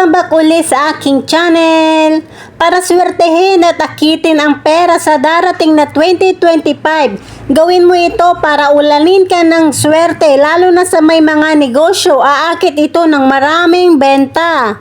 Welcome back uli sa aking channel para swertehin at akitin ang pera sa darating na 2025. Gawin mo ito para ulanin ka ng swerte lalo na sa may mga negosyo. Aakit ito ng maraming benta.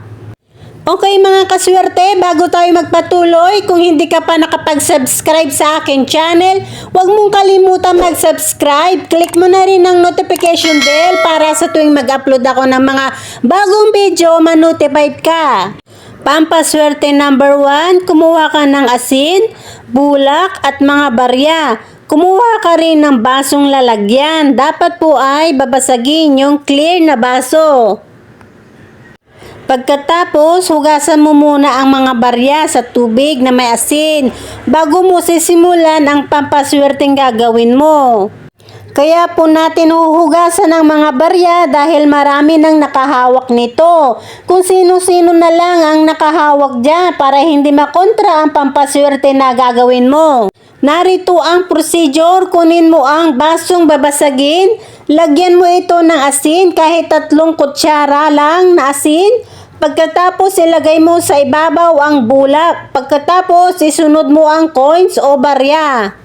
Okay mga kaswerte, bago tayo magpatuloy, kung hindi ka pa nakapag-subscribe sa aking channel, huwag mong kalimutan mag-subscribe. Click mo na rin ang notification bell para sa tuwing mag-upload ako ng mga bagong video, ma-notify ka. Pampaswerte number 1, kumuha ka ng asin, bulak at mga barya. Kumuha ka rin ng basong lalagyan. Dapat po ay babasagin yung clear na baso. Pagkatapos, hugasan mo muna ang mga barya sa tubig na may asin bago mo sisimulan ang pampaswerteng gagawin mo. Kaya po natin huhugasan ang mga barya dahil marami nang nakahawak nito. Kung sino-sino na lang ang nakahawak dyan para hindi makontra ang pampaswerte na gagawin mo. Narito ang procedure, kunin mo ang basong babasagin, lagyan mo ito ng asin kahit tatlong kutsara lang na asin, Pagkatapos ilagay mo sa ibabaw ang bulak. Pagkatapos isunod mo ang coins o barya.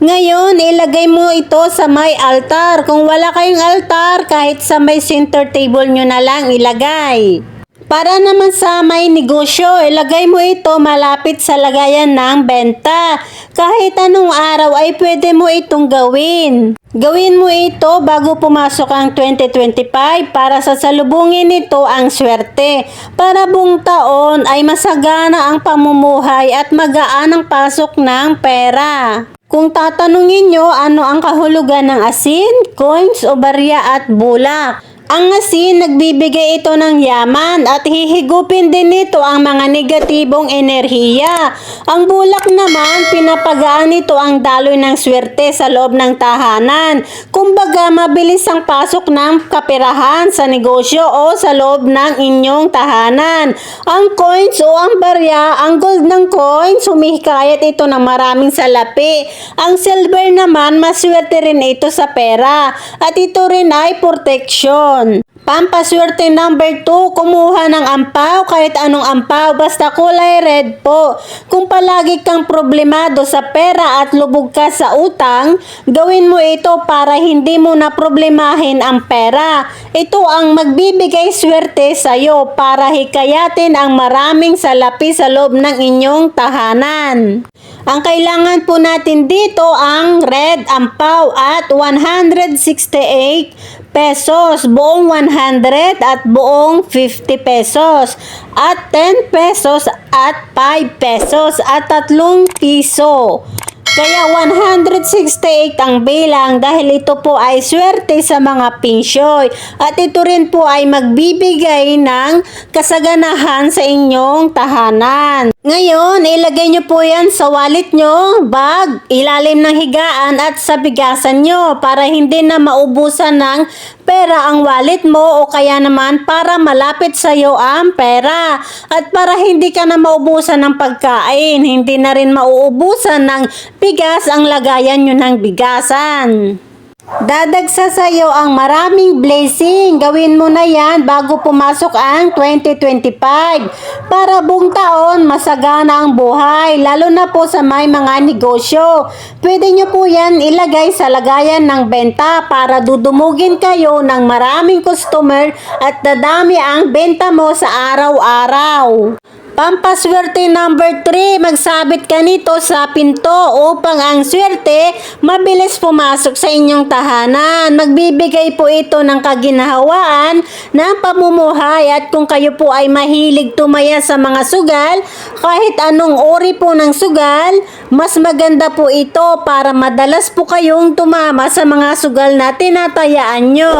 Ngayon, ilagay mo ito sa may altar. Kung wala kayong altar, kahit sa may center table nyo na lang ilagay. Para naman sa may negosyo, ilagay mo ito malapit sa lagayan ng benta. Kahit anong araw ay pwede mo itong gawin. Gawin mo ito bago pumasok ang 2025 para sa salubungin nito ang swerte. Para buong taon ay masagana ang pamumuhay at magaan ang pasok ng pera. Kung tatanungin nyo ano ang kahulugan ng asin, coins o barya at bulak, ang asin, nagbibigay ito ng yaman at hihigupin din nito ang mga negatibong enerhiya. Ang bulak naman, pinapagaan nito ang daloy ng swerte sa loob ng tahanan. Kumbaga, mabilis ang pasok ng kaperahan sa negosyo o sa loob ng inyong tahanan. Ang coins o ang barya, ang gold ng coins, humihikayat ito ng maraming salapi. Ang silver naman, maswerte rin ito sa pera. At ito rin ay protection. Pampaswerte number 2, kumuha ng ampaw, kahit anong ampaw, basta kulay red po. Kung palagi kang problemado sa pera at lubog ka sa utang, gawin mo ito para hindi mo na problemahin ang pera. Ito ang magbibigay swerte sa iyo para hikayatin ang maraming salapi sa loob ng inyong tahanan. Ang kailangan po natin dito ang red ampaw at 168 pesos, buong 100 at buong 50 pesos, at 10 pesos at 5 pesos at 3 piso. Kaya 168 ang bilang dahil ito po ay swerte sa mga pinsyoy. At ito rin po ay magbibigay ng kasaganahan sa inyong tahanan. Ngayon, ilagay nyo po yan sa wallet nyo, bag, ilalim ng higaan at sa bigasan nyo para hindi na maubusan ng pera ang wallet mo o kaya naman para malapit sa iyo ang pera. At para hindi ka na maubusan ng pagkain, hindi na rin mauubusan ng bigas ang lagayan nyo ng bigasan. Dadagsa sa iyo ang maraming blessing. Gawin mo na yan bago pumasok ang 2025. Para buong taon, masagana ang buhay, lalo na po sa may mga negosyo. Pwede nyo po yan ilagay sa lagayan ng benta para dudumugin kayo ng maraming customer at dadami ang benta mo sa araw-araw. Pampaswerte number 3, magsabit ka nito sa pinto upang ang swerte mabilis pumasok sa inyong tahanan. Magbibigay po ito ng kaginhawaan ng pamumuhay at kung kayo po ay mahilig tumaya sa mga sugal, kahit anong uri po ng sugal, mas maganda po ito para madalas po kayong tumama sa mga sugal na tinatayaan nyo.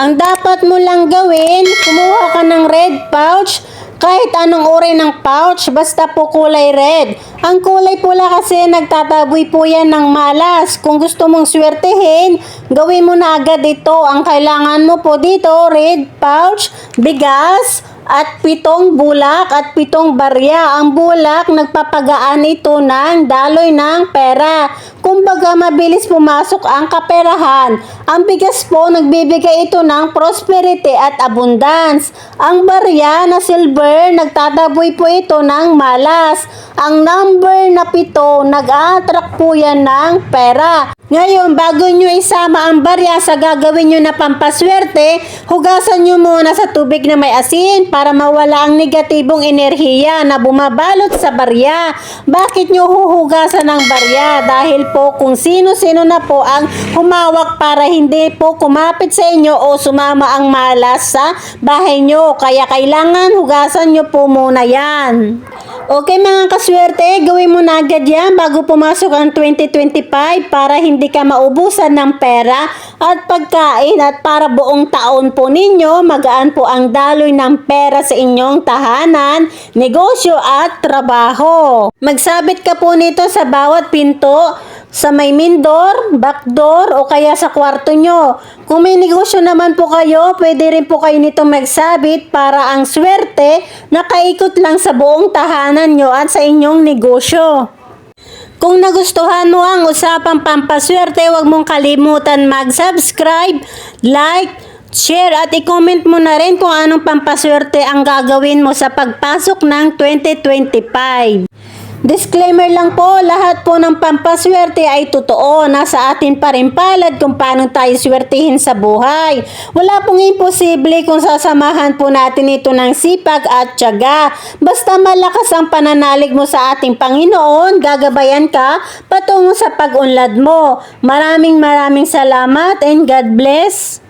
Ang dapat mo lang gawin, kumuha ka ng red pouch kahit anong uri ng pouch, basta po kulay red. Ang kulay pula kasi nagtataboy po yan ng malas. Kung gusto mong swertehin, gawin mo na agad ito. Ang kailangan mo po dito, red pouch, bigas, at pitong bulak at pitong barya. Ang bulak, nagpapagaan ito ng daloy ng pera. Kumbaga, mabilis pumasok ang kaperahan. Ang bigas po, nagbibigay ito ng prosperity at abundance. Ang barya na silver, nagtataboy po ito ng malas. Ang number na pito, nag-a-attract po yan ng pera. Ngayon, bago nyo isama ang barya sa gagawin nyo na pampaswerte, hugasan nyo muna sa tubig na may asin para mawala ang negatibong enerhiya na bumabalot sa barya. Bakit nyo huhugasan ang barya? Dahil po kung sino-sino na po ang humawak para hindi po kumapit sa inyo o sumama ang malas sa bahay nyo. Kaya kailangan hugasan nyo po muna yan. Okay mga kaswerte, gawin mo na agad yan bago pumasok ang 2025 para hindi ka maubusan ng pera at pagkain at para buong taon po ninyo magaan po ang daloy ng pera sa inyong tahanan, negosyo at trabaho. Magsabit ka po nito sa bawat pinto sa may main door, back door, o kaya sa kwarto nyo. Kung may negosyo naman po kayo, pwede rin po kayo nito magsabit para ang swerte nakaikot lang sa buong tahanan nyo at sa inyong negosyo. Kung nagustuhan mo ang usapang pampaswerte, huwag mong kalimutan mag-subscribe, like, share at i-comment mo na rin kung anong pampaswerte ang gagawin mo sa pagpasok ng 2025. Disclaimer lang po, lahat po ng pampaswerte ay totoo. Nasa atin pa rin palad kung paano tayo swertihin sa buhay. Wala pong imposible kung sasamahan po natin ito ng sipag at tiyaga. Basta malakas ang pananalig mo sa ating Panginoon, gagabayan ka patungo sa pag-unlad mo. Maraming maraming salamat and God bless.